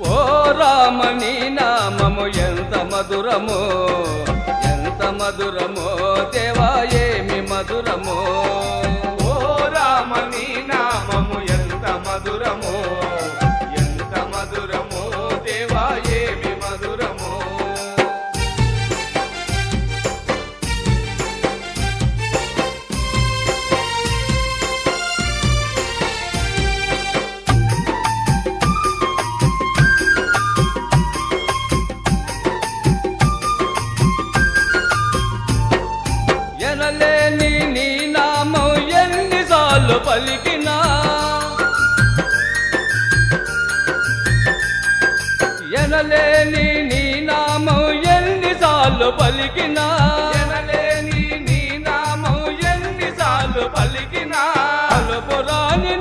ఓ రామ నీ నామము ఎంత మధురమో ఎంత మధురమో దేవా ఏమి మధురమో. ఓ రామ నీ నామము తండ్రి నీ నామం ఎన్నిసార్లు పలికినా? ఎనలేని నీ నామం ఎన్నిసార్లు పలికినా? ఎనలేని నీ నామం ఎన్నిసార్లు పలికినా? అలుపురాని